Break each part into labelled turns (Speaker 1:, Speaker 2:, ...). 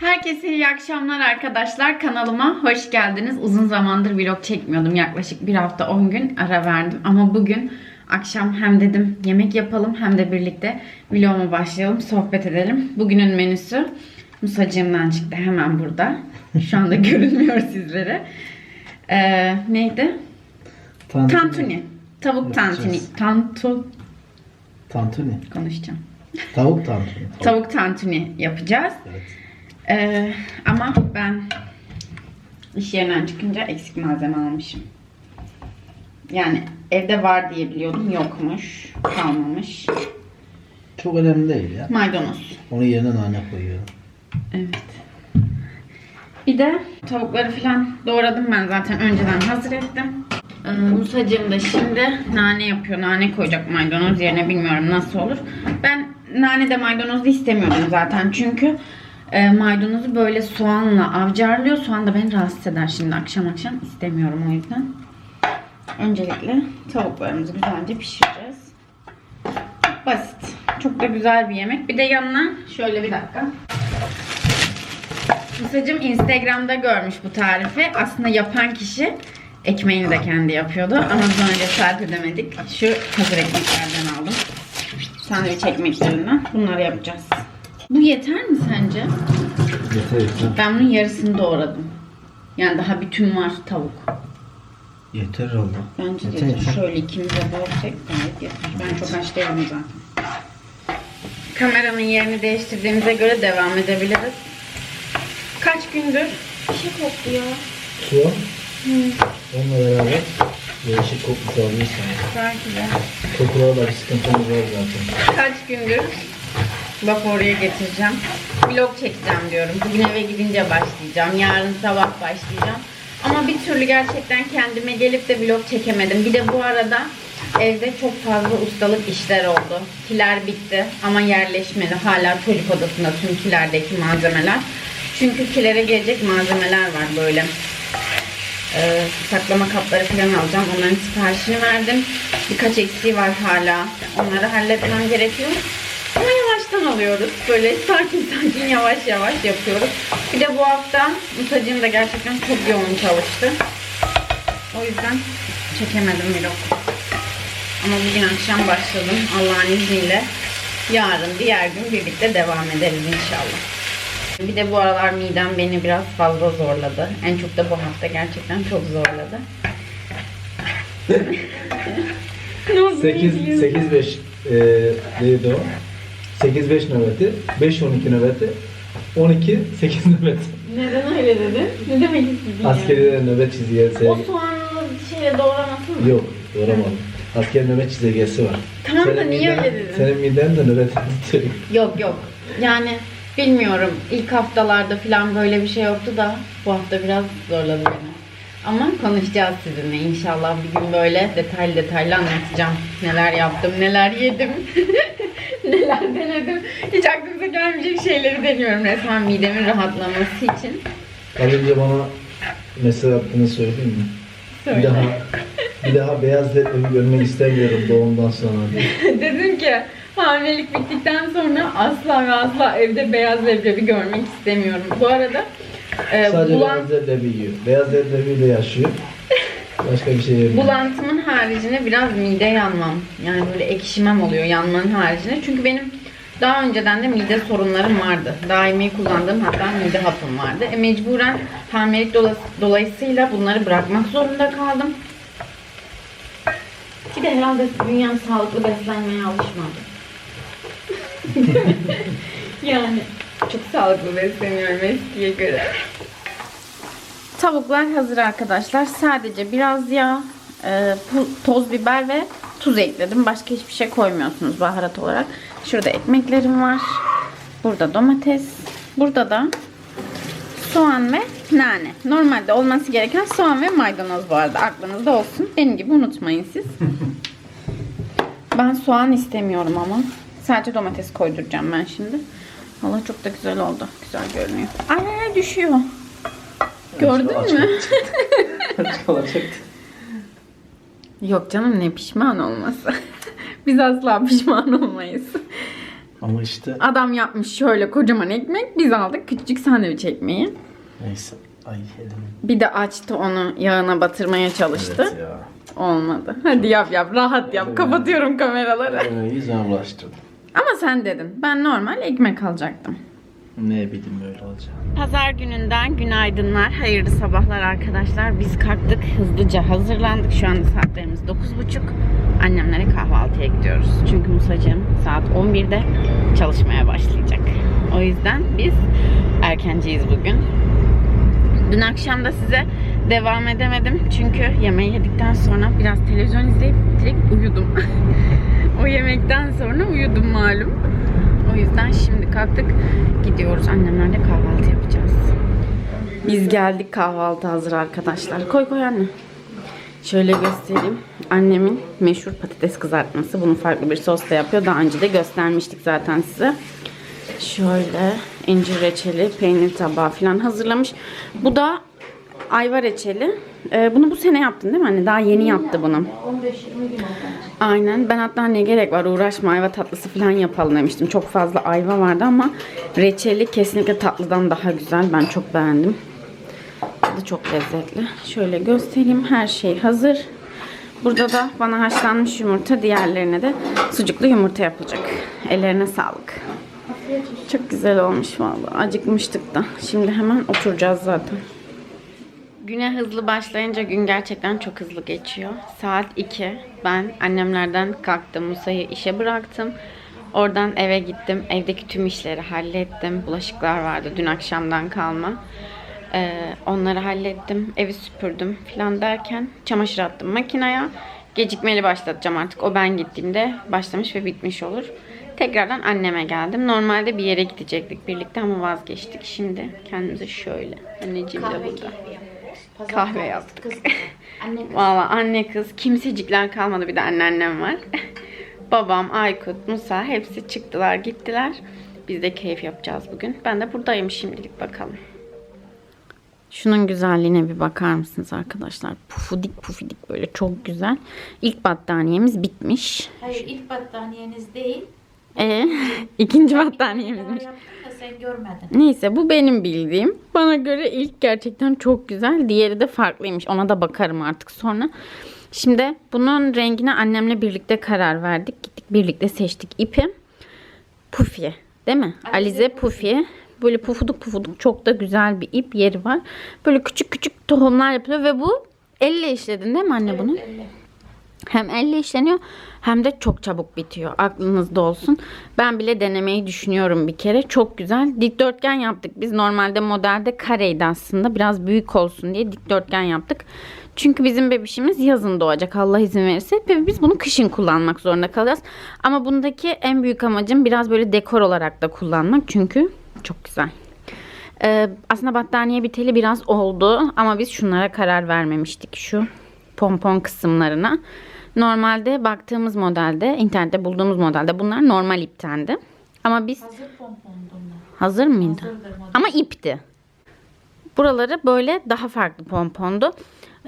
Speaker 1: Herkese iyi akşamlar arkadaşlar. Kanalıma hoş geldiniz. Uzun zamandır vlog çekmiyordum. Yaklaşık bir hafta 10 gün ara verdim. Ama bugün akşam hem dedim yemek yapalım hem de birlikte vloguma başlayalım, sohbet edelim. Bugünün menüsü Musacığımdan çıktı hemen burada. Şu anda görünmüyor sizlere. Ee, neydi?
Speaker 2: Tantuni.
Speaker 1: Tantuni. Tavuk tantuni. Tantu
Speaker 2: Tantuni.
Speaker 1: konuşacağım.
Speaker 2: Tavuk tantuni.
Speaker 1: Tavuk tantuni yapacağız.
Speaker 2: Evet.
Speaker 1: Ee, ama ben iş yerinden çıkınca eksik malzeme almışım. Yani evde var diye biliyordum. Yokmuş. Kalmamış.
Speaker 2: Çok önemli değil ya.
Speaker 1: Maydanoz.
Speaker 2: Onun yerine nane koyuyorum.
Speaker 1: Evet. Bir de tavukları falan doğradım ben zaten önceden hazır ettim. Ee, Musacığım da şimdi nane yapıyor. Nane koyacak maydanoz yerine bilmiyorum nasıl olur. Ben nane de maydanozlu istemiyordum zaten çünkü e, maydanozu böyle soğanla avcarlıyor. Soğan da beni rahatsız eder şimdi akşam akşam istemiyorum o yüzden. Öncelikle tavuklarımızı güzelce pişireceğiz. Basit. Çok da güzel bir yemek. Bir de yanına şöyle bir dakika. Musacım Instagram'da görmüş bu tarifi. Aslında yapan kişi ekmeğini de kendi yapıyordu. Ama sonra cesaret edemedik. Şu hazır ekmeklerden aldım. Sandviç ekmeklerinden. Bunları yapacağız. Bu yeter mi sence?
Speaker 2: Yeter yeter.
Speaker 1: Ben bunun yarısını doğradım. Yani daha bütün var tavuk.
Speaker 2: Yeter oldu.
Speaker 1: Bence de
Speaker 2: Yeter,
Speaker 1: yeter. Şöyle ikimiz de bölsek gayet yeter. Ben çok aç değilim zaten. Kameranın yerini değiştirdiğimize göre devam edebiliriz. Kaç gündür bir şey koktu ya.
Speaker 2: Su. Onunla beraber değişik kokmuş olabilir sana.
Speaker 1: Belki de.
Speaker 2: Kokularla bir sıkıntımız var zaten.
Speaker 1: Kaç gündür lafı oraya getireceğim. Vlog çekeceğim diyorum. Bugün eve gidince başlayacağım. Yarın sabah başlayacağım. Ama bir türlü gerçekten kendime gelip de vlog çekemedim. Bir de bu arada evde çok fazla ustalık işler oldu. Kiler bitti ama yerleşmedi. Hala çocuk odasında tüm kilerdeki malzemeler. Çünkü kilere gelecek malzemeler var böyle. Ee, saklama kapları falan alacağım. Onların siparişini verdim. Birkaç eksiği var hala. Onları halletmem gerekiyor. Alıyoruz. Böyle sakin sakin yavaş yavaş yapıyoruz. Bir de bu hafta Musacığım da gerçekten çok yoğun çalıştı. O yüzden çekemedim vlog. Ama bugün akşam başladım. Allah'ın izniyle. Yarın diğer gün birlikte devam ederiz inşallah. Bir de bu aralar midem beni biraz fazla zorladı. En çok da bu hafta gerçekten çok zorladı. ne oldu?
Speaker 2: 8 8 5 e, neydi o? 8 5 nöbeti, 5 12 nöbeti, 12 8 nöbeti.
Speaker 1: Neden öyle dedin? Ne demek istedin ya?
Speaker 2: Askeriler nöbet çizgisi.
Speaker 1: O soğanlı şeyle doğramasın mı?
Speaker 2: Yok, doğramadım. Asker nöbet çizelgesi var.
Speaker 1: Tamam da niye öyle dedin?
Speaker 2: Senin miden de nöbet tutuyor.
Speaker 1: Yok yok. Yani bilmiyorum. İlk haftalarda falan böyle bir şey yoktu da bu hafta biraz zorladı beni. Ama konuşacağız sizinle inşallah bir gün böyle detaylı detaylı anlatacağım. Neler yaptım, neler yedim, neler denedim. Hiç aklınıza gelmeyecek şeyleri deniyorum resmen midemin rahatlaması için.
Speaker 2: Az önce bana mesaj attığını söyleyeyim mi?
Speaker 1: Söyle.
Speaker 2: Bir daha bir daha beyaz ledleri görmek istemiyorum doğumdan sonra.
Speaker 1: Dedim ki hamilelik bittikten sonra asla ve asla evde beyaz leblebi görmek istemiyorum. Bu arada e,
Speaker 2: Sadece
Speaker 1: bulan,
Speaker 2: beyaz leblebi yiyor. Beyaz leblebiyle yaşıyor. Başka bir şey yemiyor.
Speaker 1: bulantımın haricinde biraz mide yanmam. Yani böyle ekşimem oluyor yanmanın haricinde. Çünkü benim daha önceden de mide sorunlarım vardı. Daimi kullandığım hatta mide hapım vardı. E, mecburen hamilelik dola- dolayısıyla bunları bırakmak zorunda kaldım. Bir de herhalde dünya sağlıklı beslenmeye alışmadı. yani çok sağlıklı besleniyorum eskiye göre. Tavuklar hazır arkadaşlar. Sadece biraz yağ, e, toz biber ve tuz ekledim. Başka hiçbir şey koymuyorsunuz baharat olarak. Şurada ekmeklerim var. Burada domates. Burada da soğan ve nane. Normalde olması gereken soğan ve maydanoz bu arada. Aklınızda olsun. Benim gibi unutmayın siz. Ben soğan istemiyorum ama. Sadece domates koyduracağım ben şimdi. Valla çok da güzel oldu. Güzel görünüyor. Ay ay düşüyor. Gördün mü?
Speaker 2: Açık olacaktı.
Speaker 1: Yok canım ne pişman olması. Biz asla pişman olmayız.
Speaker 3: Ama işte
Speaker 1: Adam yapmış şöyle kocaman ekmek. Biz aldık küçücük sandviç ekmeği.
Speaker 3: neyse. Ay elim.
Speaker 1: Bir de açtı onu yağına batırmaya çalıştı.
Speaker 3: Evet ya.
Speaker 1: Olmadı. Hadi yap yap rahat yap. Kapatıyorum kameraları.
Speaker 3: Yüzüme bulaştırdım.
Speaker 1: Ama sen dedin. Ben normal ekmek alacaktım.
Speaker 3: Ne bileyim öyle olacak.
Speaker 1: Pazar gününden günaydınlar. Hayırlı sabahlar arkadaşlar. Biz kalktık. Hızlıca hazırlandık. Şu anda saatlerimiz 9.30. Annemlere kahvaltıya gidiyoruz. Çünkü Musacığım saat 11'de çalışmaya başlayacak. O yüzden biz erkenciyiz bugün. Dün akşam da size devam edemedim. Çünkü yemeği yedikten sonra biraz televizyon izleyip direkt uyudum. o yemekten sonra uyudum malum. O yüzden şimdi kalktık. Gidiyoruz. Annemlerle kahvaltı yapacağız. Biz geldik kahvaltı hazır arkadaşlar. Koy koy anne. Şöyle göstereyim. Annemin meşhur patates kızartması. Bunu farklı bir sosla yapıyor. Daha önce de göstermiştik zaten size. Şöyle incir reçeli, peynir tabağı falan hazırlamış. Bu da ayva reçeli. Ee, bunu bu sene yaptın değil mi anne? Daha yeni yaptı bunu.
Speaker 4: 15-20 gün oldu.
Speaker 1: Aynen. Ben hatta ne gerek var uğraşma ayva tatlısı falan yapalım demiştim. Çok fazla ayva vardı ama reçeli kesinlikle tatlıdan daha güzel. Ben çok beğendim. Tadı çok lezzetli. Şöyle göstereyim. Her şey hazır. Burada da bana haşlanmış yumurta, diğerlerine de sucuklu yumurta yapacak. Ellerine sağlık. Çok güzel olmuş vallahi. Acıkmıştık da. Şimdi hemen oturacağız zaten. Güne hızlı başlayınca gün gerçekten çok hızlı geçiyor. Saat 2. Ben annemlerden kalktım. Musa'yı işe bıraktım. Oradan eve gittim. Evdeki tüm işleri hallettim. Bulaşıklar vardı dün akşamdan kalma. Ee, onları hallettim. Evi süpürdüm falan derken çamaşır attım makineye. Gecikmeli başlatacağım artık. O ben gittiğimde başlamış ve bitmiş olur. Tekrardan anneme geldim. Normalde bir yere gidecektik birlikte ama vazgeçtik. Şimdi kendimize şöyle. Anneciğim de burada. Kahve yaptık.
Speaker 4: Kız, anne kız.
Speaker 1: Valla anne kız kimsecikler kalmadı bir de anneannem var. Babam, Aykut, Musa hepsi çıktılar gittiler. Biz de keyif yapacağız bugün. Ben de buradayım şimdilik bakalım. Şunun güzelliğine bir bakar mısınız arkadaşlar? Pufudik pufidik böyle çok güzel. İlk battaniyemiz bitmiş.
Speaker 4: Hayır ilk battaniyeniz değil.
Speaker 1: Ee, ikinci battaniyemizmiş.
Speaker 4: sen görmedin.
Speaker 1: Neyse bu benim bildiğim. Bana göre ilk gerçekten çok güzel. Diğeri de farklıymış. Ona da bakarım artık sonra. Şimdi bunun rengine annemle birlikte karar verdik. Gittik birlikte seçtik ipi. Pufiye değil mi?
Speaker 4: Alize
Speaker 1: Alize Pufiye. Böyle pufuduk pufuduk çok da güzel bir ip yeri var. Böyle küçük küçük tohumlar yapılıyor ve bu elle işledin değil mi anne bunu?
Speaker 4: Elle.
Speaker 1: Hem elle işleniyor hem de çok çabuk bitiyor. Aklınızda olsun. Ben bile denemeyi düşünüyorum bir kere. Çok güzel. Dikdörtgen yaptık. Biz normalde modelde kareydi aslında. Biraz büyük olsun diye dikdörtgen yaptık. Çünkü bizim bebişimiz yazın doğacak Allah izin verirse. Ve biz bunu kışın kullanmak zorunda kalacağız. Ama bundaki en büyük amacım biraz böyle dekor olarak da kullanmak. Çünkü çok güzel. Ee, aslında battaniye biteli biraz oldu ama biz şunlara karar vermemiştik. Şu pompon kısımlarına. Normalde baktığımız modelde, internette bulduğumuz modelde bunlar normal iptendi. Ama biz
Speaker 4: Hazır pompondu bunlar.
Speaker 1: hazır mıydı?
Speaker 4: Hazırdır model.
Speaker 1: Ama ipti. Buraları böyle daha farklı pompondu.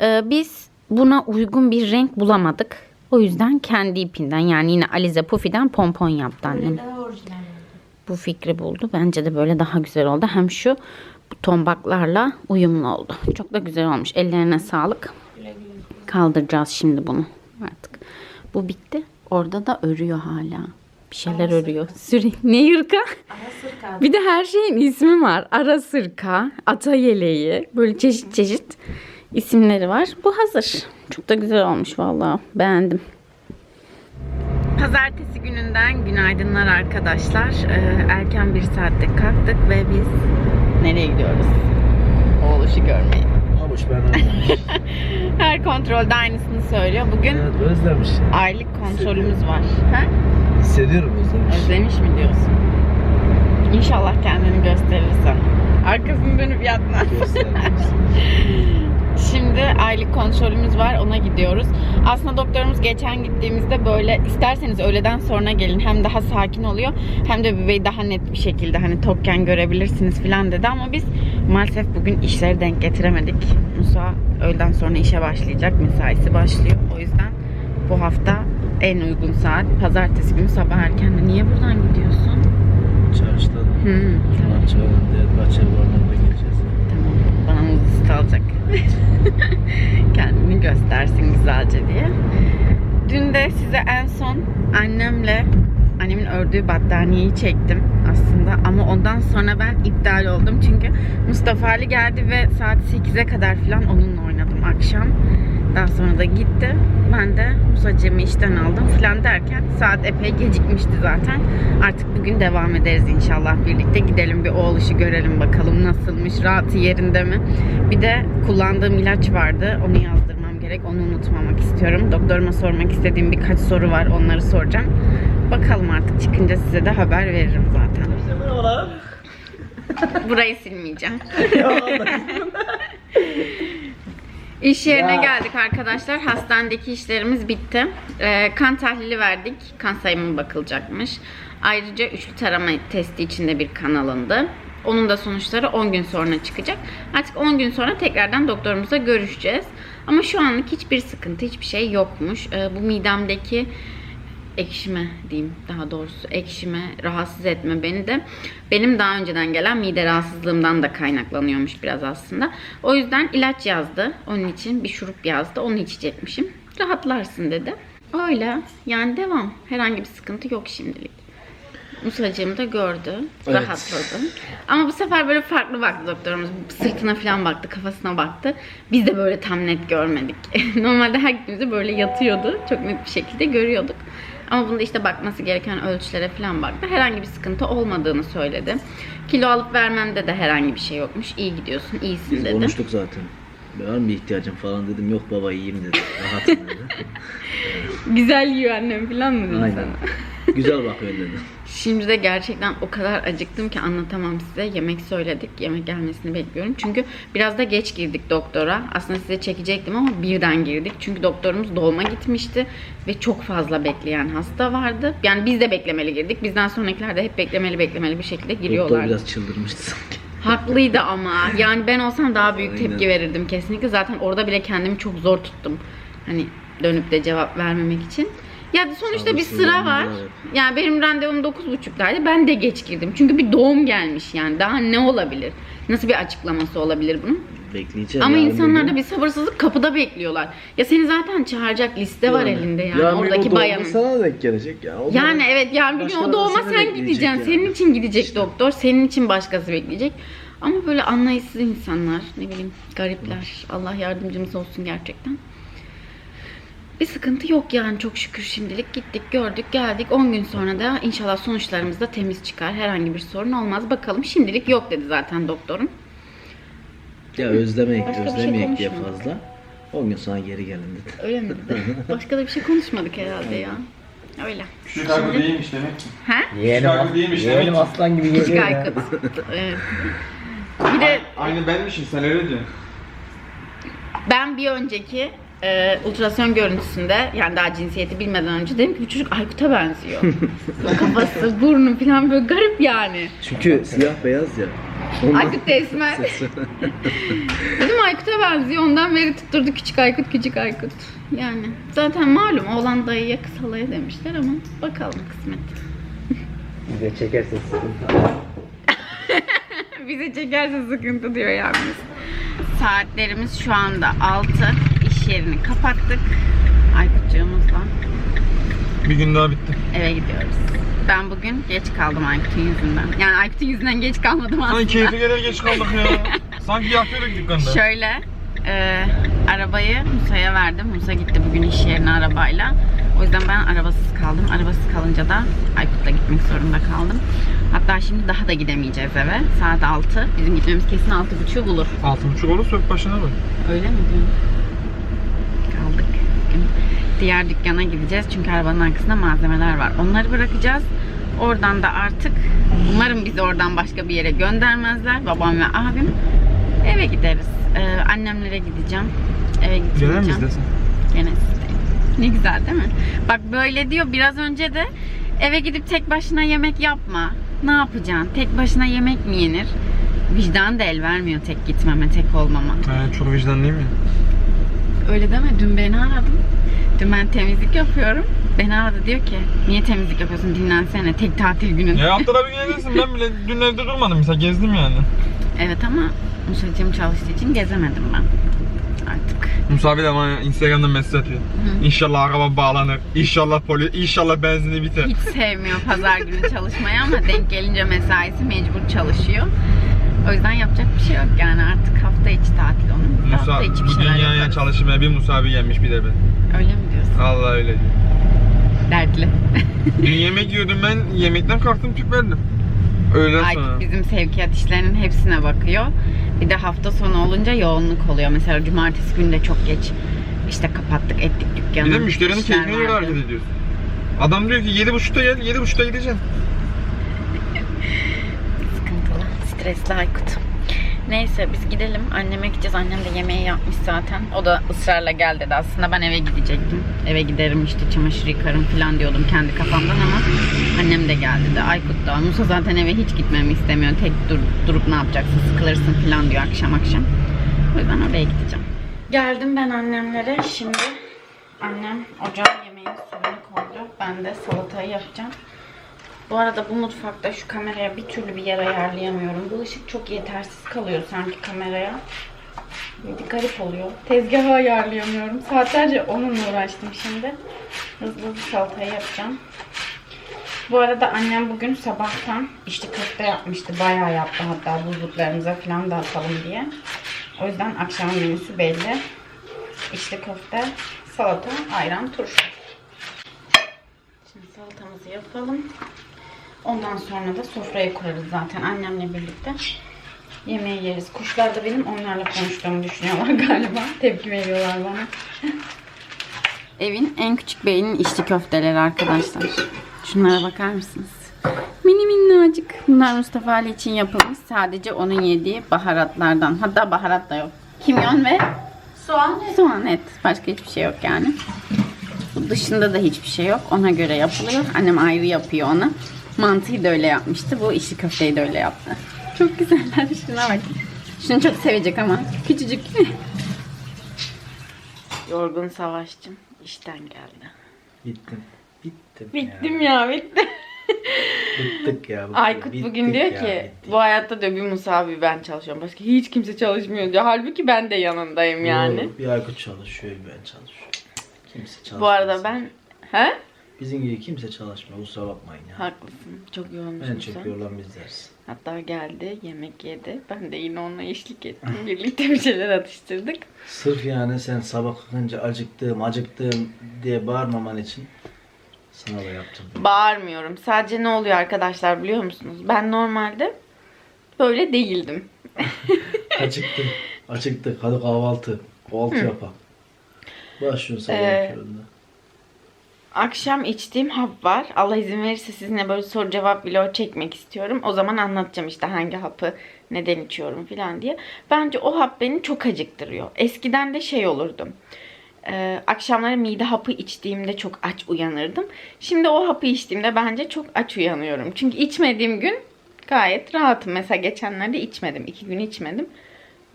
Speaker 1: Ee, biz buna uygun bir renk bulamadık. O yüzden kendi ipinden yani yine Alize Pufi'den pompon yaptı annem. Bu fikri buldu. Bence de böyle daha güzel oldu. Hem şu tombaklarla uyumlu oldu. Çok da güzel olmuş. Ellerine sağlık. Kaldıracağız şimdi bunu artık. Bu bitti. Orada da örüyor hala. Bir şeyler örüyor. Sürekli. Ne yırka?
Speaker 4: Ara.
Speaker 1: Bir de her şeyin ismi var. Ara sırka, ata yeleği. Böyle çeşit çeşit isimleri var. Bu hazır. Çok da güzel olmuş vallahi. Beğendim. Pazartesi gününden günaydınlar arkadaşlar. Ee, erken bir saatte kalktık ve biz nereye gidiyoruz? Oğluşu görmeye.
Speaker 2: Ben özlemiş.
Speaker 1: Her kontrolde aynısını söylüyor. Bugün
Speaker 2: evet, özlemiş.
Speaker 1: aylık kontrolümüz var. Ha?
Speaker 2: Hissediyorum özlemiş.
Speaker 1: Özlemiş mi diyorsun? İnşallah kendini gösterirsen. Arkasını dönüp yatma. Şimdi aylık kontrolümüz var ona gidiyoruz. Aslında doktorumuz geçen gittiğimizde böyle isterseniz öğleden sonra gelin hem daha sakin oluyor hem de bebeği daha net bir şekilde hani tokken görebilirsiniz falan dedi ama biz maalesef bugün işleri denk getiremedik. Musa öğleden sonra işe başlayacak mesaisi başlıyor. O yüzden bu hafta en uygun saat pazartesi günü sabah erken de niye buradan gidiyorsun?
Speaker 3: çağrışladı.
Speaker 1: Hmm.
Speaker 3: Tamam bahçe varlarına geleceğiz.
Speaker 1: Tamam. Bana muzlu alacak. Kendini göstersin güzelce diye. Dün de size en son annemle annemin ördüğü battaniyeyi çektim aslında ama ondan sonra ben iptal oldum çünkü Mustafa Ali geldi ve saat 8'e kadar falan onunla oynadım akşam. Daha sonra da gitti. Ben de Musacığımı işten aldım falan derken saat epey gecikmişti zaten. Artık bugün devam ederiz inşallah. Birlikte gidelim bir oğluşu görelim bakalım nasılmış, rahatı yerinde mi? Bir de kullandığım ilaç vardı. Onu yazdırmam gerek. Onu unutmamak istiyorum. Doktoruma sormak istediğim birkaç soru var. Onları soracağım. Bakalım artık çıkınca size de haber veririm zaten. Burayı silmeyeceğim. İş yerine geldik arkadaşlar. Hastanedeki işlerimiz bitti. Ee, kan tahlili verdik. Kan sayımı bakılacakmış. Ayrıca üçlü tarama testi içinde bir kan alındı. Onun da sonuçları 10 gün sonra çıkacak. Artık 10 gün sonra tekrardan doktorumuzla görüşeceğiz. Ama şu anlık hiçbir sıkıntı, hiçbir şey yokmuş. Ee, bu midemdeki ekşime diyeyim daha doğrusu ekşime rahatsız etme beni de benim daha önceden gelen mide rahatsızlığımdan da kaynaklanıyormuş biraz aslında. O yüzden ilaç yazdı. Onun için bir şurup yazdı. Onu içecekmişim. Rahatlarsın dedi. Öyle. Yani devam. Herhangi bir sıkıntı yok şimdilik. Musacığım da gördü.
Speaker 3: Evet.
Speaker 1: Rahatladım. Ama bu sefer böyle farklı baktı doktorumuz. Sırtına falan baktı, kafasına baktı. Biz de böyle tam net görmedik. Normalde her gittiğimizde böyle yatıyordu. Çok net bir şekilde görüyorduk. Ama bunda işte bakması gereken ölçülere falan baktı. Herhangi bir sıkıntı olmadığını söyledi. Kilo alıp vermemde de herhangi bir şey yokmuş. İyi gidiyorsun, iyisin
Speaker 3: Biz
Speaker 1: dedi.
Speaker 3: konuştuk zaten. Var mı bir ihtiyacın falan dedim. Yok baba iyiyim dedi. Rahatım dedi.
Speaker 1: Güzel yiyor annem falan mı dedi
Speaker 3: Aynen.
Speaker 1: sana?
Speaker 3: Güzel bakıyor dedi.
Speaker 1: Şimdi de gerçekten o kadar acıktım ki anlatamam size. Yemek söyledik. Yemek gelmesini bekliyorum. Çünkü biraz da geç girdik doktora. Aslında size çekecektim ama birden girdik. Çünkü doktorumuz doğuma gitmişti ve çok fazla bekleyen hasta vardı. Yani biz de beklemeli girdik. Bizden sonrakiler de hep beklemeli beklemeli bir şekilde
Speaker 3: Doktor
Speaker 1: giriyorlar.
Speaker 3: biraz çıldırmıştı sanki.
Speaker 1: Haklıydı ama. Yani ben olsam daha büyük
Speaker 3: Aynen.
Speaker 1: tepki verirdim kesinlikle. Zaten orada bile kendimi çok zor tuttum. Hani dönüp de cevap vermemek için. Ya sonuçta bir sıra var. Yani benim randevum 9.30'daydı. Ben de geç girdim. Çünkü bir doğum gelmiş yani. Daha ne olabilir? Nasıl bir açıklaması olabilir bunun?
Speaker 3: Bekleyeceğim.
Speaker 1: Ama
Speaker 3: yarın
Speaker 1: insanlarda
Speaker 3: bir
Speaker 1: sabırsızlık kapıda bekliyorlar. Ya seni zaten çağıracak liste var elinde yani.
Speaker 3: Yarın bir gün
Speaker 1: Oradaki
Speaker 3: o doğumda
Speaker 1: bayanın.
Speaker 3: sana denk gelecek ya. O
Speaker 1: Yani
Speaker 3: zaman
Speaker 1: evet yarın bir gün o
Speaker 3: başkaları
Speaker 1: doğuma
Speaker 3: seni
Speaker 1: sen
Speaker 3: bekleyecek
Speaker 1: gideceksin.
Speaker 3: yani.
Speaker 1: Senin için gidecek doktor. Senin için başkası bekleyecek. Ama böyle anlayışsız insanlar, ne bileyim garipler. Allah yardımcımız olsun gerçekten. Bir sıkıntı yok yani çok şükür şimdilik gittik gördük geldik 10 gün sonra da inşallah sonuçlarımız da temiz çıkar herhangi bir sorun olmaz bakalım şimdilik yok dedi zaten doktorum
Speaker 3: Ya özlemek,
Speaker 1: Başka bir şey konuşma.
Speaker 3: fazla. 10 gün sonra geri gelin dedi.
Speaker 1: öyle mi dedi başka da bir şey konuşmadık herhalde ya öyle
Speaker 5: Küçük Aykut değilmiş demek ki.
Speaker 1: he
Speaker 5: Yeğenim, Şarkı değilmiş
Speaker 2: yeğenim
Speaker 5: demek ki.
Speaker 2: aslan gibi
Speaker 1: küçük
Speaker 2: geliyor ya.
Speaker 1: Aykut evet. bir de
Speaker 5: Aynı benmişim sen öyle diyorsun.
Speaker 1: Ben bir önceki e, ultrason görüntüsünde yani daha cinsiyeti bilmeden önce dedim ki bu çocuk Aykut'a benziyor. Kafası, burnu falan böyle garip yani.
Speaker 3: Çünkü siyah beyaz ya. Ondan
Speaker 1: Aykut da esmer. Dedim Aykut'a benziyor. Ondan beri tutturdu küçük Aykut, küçük Aykut. Yani zaten malum oğlan dayıya kız halaya demişler ama bakalım kısmet.
Speaker 2: Bize çekerse sıkıntı.
Speaker 1: Bize çekerse sıkıntı diyor yalnız. Saatlerimiz şu anda 6. İş yerini kapattık. Aykutcuğumuzla.
Speaker 5: Bir gün daha bitti.
Speaker 1: eve gidiyoruz. Ben bugün geç kaldım Aykut'un yüzünden. Yani Aykut'un yüzünden geç kalmadım aslında.
Speaker 5: Sanki keyfe gelir geç kaldık ya. Sanki yakıyorduk dükkanda.
Speaker 1: Şöyle e, arabayı Musa'ya verdim. Musa gitti bugün iş yerine arabayla. O yüzden ben arabasız kaldım. Arabasız kalınca da Aykut'la gitmek zorunda kaldım. Hatta şimdi daha da gidemeyeceğiz eve. Saat 6. Bizim gitmemiz kesin 6.30'u bulur.
Speaker 5: Altı buçuk olur sök başına bak.
Speaker 1: Öyle mi diyorsun? Diğer dükkana gideceğiz çünkü arabanın arkasında malzemeler var. Onları bırakacağız. Oradan da artık umarım bizi oradan başka bir yere göndermezler. Babam ve abim. Eve gideriz. Ee, annemlere gideceğim. Eve gideceğim.
Speaker 5: Gene mi bizdesin?
Speaker 1: Gene sizdeyim. Ne güzel değil mi? Bak böyle diyor biraz önce de eve gidip tek başına yemek yapma. Ne yapacaksın? Tek başına yemek mi yenir? Vicdan da el vermiyor tek gitmeme, tek olmama.
Speaker 5: He çok vicdanlıyım ya.
Speaker 1: Öyle deme. Dün beni aradım. Dün ben temizlik yapıyorum. Beni aradı diyor ki niye temizlik yapıyorsun dinlensene tek tatil günün.
Speaker 5: Ya haftada bir gün evdesin. Ben bile dün evde durmadım mesela. Gezdim yani.
Speaker 1: Evet ama Musa'cığım çalıştığı için gezemedim ben. Artık.
Speaker 5: Musa abi de bana Instagram'dan mesaj atıyor. İnşallah araba bağlanır. İnşallah polis, inşallah benzini biter.
Speaker 1: Hiç sevmiyor pazar günü çalışmayı ama denk gelince mesaisi mecbur çalışıyor. O yüzden yapacak bir şey yok yani artık hafta içi tatil onun.
Speaker 5: Musa
Speaker 1: hafta içi bir
Speaker 5: bu
Speaker 1: şeyler
Speaker 5: dünyaya
Speaker 1: yaparız.
Speaker 5: çalışmaya bir Musa gelmiş bir de ben.
Speaker 1: Öyle mi?
Speaker 5: Allah öyle diyor.
Speaker 1: Dertli.
Speaker 5: Dün yemek yiyordum ben yemekten kalktım tüp verdim. Öğlen sonra.
Speaker 1: Aykut bizim sevkiyat işlerinin hepsine bakıyor. Bir de hafta sonu olunca yoğunluk oluyor. Mesela cumartesi günü de çok geç işte kapattık ettik dükkanı.
Speaker 5: Bir de müşterinin
Speaker 1: İşler
Speaker 5: keyfine göre
Speaker 1: vardı.
Speaker 5: hareket ediyorsun. Adam diyor ki 7.30'da gel, 7.30'da gideceksin.
Speaker 1: Sıkıntılı, stresli Aykut. Neyse biz gidelim. Anneme gideceğiz. Annem de yemeği yapmış zaten. O da ısrarla gel dedi. Aslında ben eve gidecektim. Eve giderim işte çamaşır yıkarım falan diyordum kendi kafamdan ama annem de geldi de. Aykut da. Musa zaten eve hiç gitmemi istemiyor. Tek dur, durup ne yapacaksın sıkılırsın falan diyor akşam akşam. O yüzden oraya gideceğim. Geldim ben annemlere. Şimdi annem ocağın yemeğin suyunu koydu. Ben de salatayı yapacağım. Bu arada bu mutfakta şu kameraya bir türlü bir yer ayarlayamıyorum. Bu ışık çok yetersiz kalıyor sanki kameraya. Bir garip oluyor. Tezgahı ayarlayamıyorum. Saatlerce onunla uğraştım şimdi. Hızlı hızlı salatayı yapacağım. Bu arada annem bugün sabahtan içli köfte yapmıştı. Bayağı yaptı hatta buzluklarımıza falan da atalım diye. O yüzden akşam menüsü belli. İçli köfte, salata, ayran, turşu. Şimdi salatamızı yapalım. Ondan sonra da sofrayı kurarız zaten annemle birlikte. Yemeği yeriz. Kuşlar da benim onlarla konuştuğumu düşünüyorlar galiba. Tepki veriyorlar bana. Evin en küçük beynin içli köfteleri arkadaşlar. Şunlara bakar mısınız? Mini minnacık. Bunlar Mustafa Ali için yapılmış. Sadece onun yediği baharatlardan. Hatta baharat da yok. Kimyon ve
Speaker 4: Soğan
Speaker 1: soğan et. Başka hiçbir şey yok yani. Bu dışında da hiçbir şey yok. Ona göre yapılıyor. Annem ayrı yapıyor onu. Mantıyı da öyle yapmıştı. Bu içli köfteyi de öyle yaptı. Çok güzeller. Şuna bak. Şunu çok sevecek ama. Küçücük. Yorgun savaşçım. işten geldi.
Speaker 3: Bittim. Bittim.
Speaker 1: Bittim ya, bittim.
Speaker 3: Bittik ya.
Speaker 1: Aykut
Speaker 3: Bittik
Speaker 1: bugün diyor
Speaker 3: ya,
Speaker 1: ki
Speaker 3: bittik.
Speaker 1: bu hayatta diyor bir Musa abi ben çalışıyorum. Başka hiç kimse çalışmıyor diyor. Halbuki ben de yanındayım yani.
Speaker 3: Yo, Bir Aykut çalışıyor, ben çalışıyorum. Kimse çalışmıyor.
Speaker 1: Bu arada ben... He?
Speaker 3: Bizim gibi kimse çalışmıyor. Kusura bakmayın ya.
Speaker 1: Haklısın. Çok yoğunmuşsun
Speaker 3: En
Speaker 1: sen.
Speaker 3: çok yorulan bizleriz.
Speaker 1: Hatta geldi, yemek yedi. Ben de yine onunla eşlik ettim. Birlikte bir şeyler atıştırdık.
Speaker 3: Sırf yani sen sabah kalkınca acıktım, acıktım diye bağırmaman için sana da yaptım.
Speaker 1: Bağırmıyorum. Sadece ne oluyor arkadaşlar biliyor musunuz? Ben normalde böyle değildim.
Speaker 3: Acıktım. Acıktık. Hadi kahvaltı. Kahvaltı yapalım. Başlıyorsun sabah
Speaker 1: Ee,
Speaker 3: köründe.
Speaker 1: Akşam içtiğim hap var. Allah izin verirse sizinle böyle soru cevap vlog çekmek istiyorum. O zaman anlatacağım işte hangi hapı neden içiyorum falan diye. Bence o hap beni çok acıktırıyor. Eskiden de şey olurdum. Ee, akşamları mide hapı içtiğimde çok aç uyanırdım. Şimdi o hapı içtiğimde bence çok aç uyanıyorum. Çünkü içmediğim gün gayet rahatım. Mesela geçenlerde içmedim. iki gün içmedim.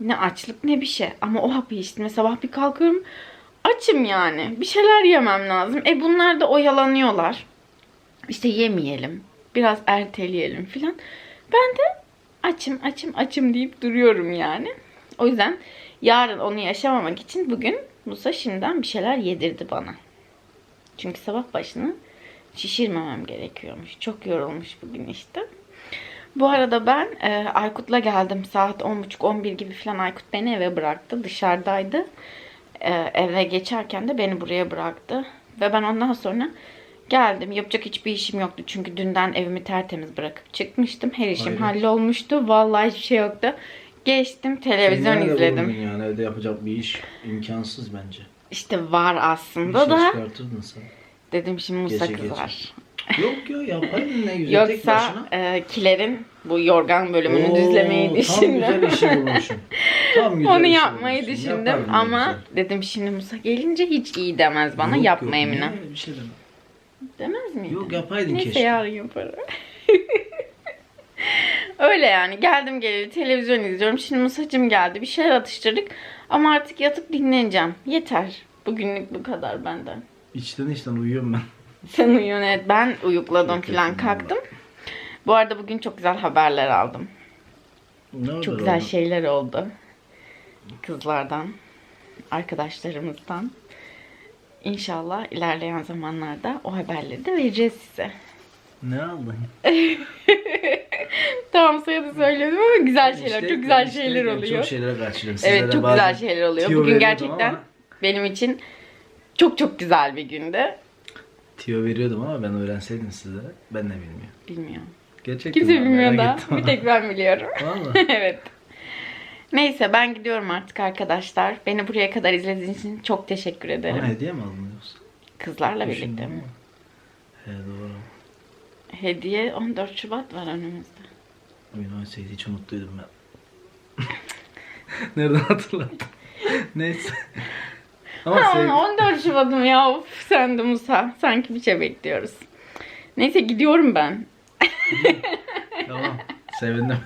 Speaker 1: Ne açlık ne bir şey. Ama o hapı içtim. Sabah bir kalkıyorum. Açım yani. Bir şeyler yemem lazım. E bunlar da oyalanıyorlar. İşte yemeyelim. Biraz erteleyelim filan. Ben de açım açım açım deyip duruyorum yani. O yüzden yarın onu yaşamamak için bugün Musa şimdiden bir şeyler yedirdi bana. Çünkü sabah başını şişirmemem gerekiyormuş. Çok yorulmuş bugün işte. Bu arada ben e, Aykut'la geldim. Saat 10.30-11 gibi falan Aykut beni eve bıraktı. Dışarıdaydı. E, eve geçerken de beni buraya bıraktı. Ve ben ondan sonra geldim. Yapacak hiçbir işim yoktu. Çünkü dünden evimi tertemiz bırakıp çıkmıştım. Her işim
Speaker 3: Aynen.
Speaker 1: hallolmuştu. Vallahi hiçbir şey yoktu. Geçtim televizyon
Speaker 3: Sen nerede
Speaker 1: izledim.
Speaker 3: Yani evde yapacak bir iş imkansız bence.
Speaker 1: İşte var
Speaker 3: Bir
Speaker 1: aslında
Speaker 3: şey
Speaker 1: da.
Speaker 3: çıkartırdın sen.
Speaker 1: Dedim şimdi Musa
Speaker 3: Gece gece. Yok ya yapaydın ne güzel tek
Speaker 1: Yoksa
Speaker 3: başına.
Speaker 1: e, Kiler'in bu yorgan bölümünü
Speaker 3: Oo,
Speaker 1: düzlemeyi
Speaker 3: Tam
Speaker 1: düşündüm.
Speaker 3: güzel işi bulmuşsun. Tam güzel
Speaker 1: Onu
Speaker 3: işi
Speaker 1: yapmayı
Speaker 3: bulmuşsun.
Speaker 1: düşündüm
Speaker 3: Yaparım ne
Speaker 1: ama
Speaker 3: güzel.
Speaker 1: dedim şimdi Musa gelince hiç iyi demez bana
Speaker 3: Yok,
Speaker 1: yapma
Speaker 3: yok,
Speaker 1: Emine.
Speaker 3: niye öyle Bir şey deme.
Speaker 1: Demez miydi?
Speaker 3: Yok yapaydın
Speaker 1: Neyse
Speaker 3: keşke.
Speaker 1: yarın yaparım. Öyle yani geldim geleli televizyon izliyorum. Şimdi Musa'cım geldi bir şeyler atıştırdık. Ama artık yatıp dinleneceğim. Yeter. Bugünlük bu kadar benden.
Speaker 3: İçten içten uyuyorum ben.
Speaker 1: Sen uyuyorsun evet. Ben uyukladım
Speaker 3: Çok yakın
Speaker 1: kalktım. Bu arada bugün çok güzel haberler aldım.
Speaker 3: Ne
Speaker 1: Çok güzel
Speaker 3: oğlum?
Speaker 1: şeyler oldu. Kızlardan, arkadaşlarımızdan. İnşallah ilerleyen zamanlarda o haberleri de vereceğiz size.
Speaker 3: Ne aldın?
Speaker 1: Tamam soyadı söyledim ama güzel şeyler,
Speaker 3: İşte-
Speaker 1: çok güzel
Speaker 3: işte
Speaker 1: şeyler oluyor.
Speaker 3: Çok şeylere kaçırıyorum.
Speaker 1: evet
Speaker 3: Sizlere
Speaker 1: çok
Speaker 3: bazen
Speaker 1: güzel şeyler oluyor. Bugün gerçekten
Speaker 3: ama-
Speaker 1: benim için çok çok güzel bir gündü.
Speaker 3: Tüyo veriyordum ama ben öğrenseydim sizlere. Ben de bilmiyorum.
Speaker 1: Bilmiyorum.
Speaker 3: Gerçekten
Speaker 1: Kimse
Speaker 3: ben
Speaker 1: bilmiyor
Speaker 3: merak
Speaker 1: da.
Speaker 3: ettim.
Speaker 1: Bir tek ben biliyorum.
Speaker 3: Vallahi.
Speaker 1: evet. Neyse ben gidiyorum artık arkadaşlar. Beni buraya kadar izlediğiniz için çok teşekkür ederim.
Speaker 3: Bana hediye mi aldın yoksa?
Speaker 1: Kızlarla
Speaker 3: Düşündüm
Speaker 1: birlikte mi?
Speaker 3: ama. He doğru.
Speaker 1: Hediye 14 Şubat var önümüzde.
Speaker 3: Üniversiteyi hiç unuttuydum ben. Nereden hatırladım? Neyse. Ama
Speaker 1: Ama
Speaker 3: sev...
Speaker 1: 14 Şubat'ım ya of sen de Musa. Sanki bir şey bekliyoruz. Neyse gidiyorum ben.
Speaker 3: Tamam. Sevindim.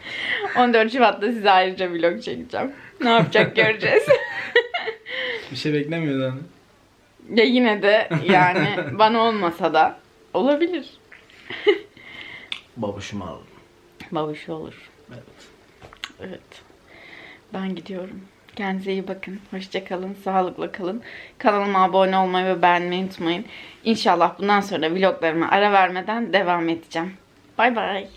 Speaker 1: 14 Şubat'ta size ayrıca vlog çekeceğim. Ne yapacak göreceğiz.
Speaker 3: Bir şey beklemiyordun hani.
Speaker 1: ya yine de yani bana olmasa da olabilir.
Speaker 3: Babuşumu aldım.
Speaker 1: Babuş olur.
Speaker 3: Evet.
Speaker 1: Evet. Ben gidiyorum. Kendinize iyi bakın. Hoşça kalın. Sağlıkla kalın. Kanalıma abone olmayı ve beğenmeyi unutmayın. İnşallah bundan sonra vloglarıma ara vermeden devam edeceğim. Bay bay.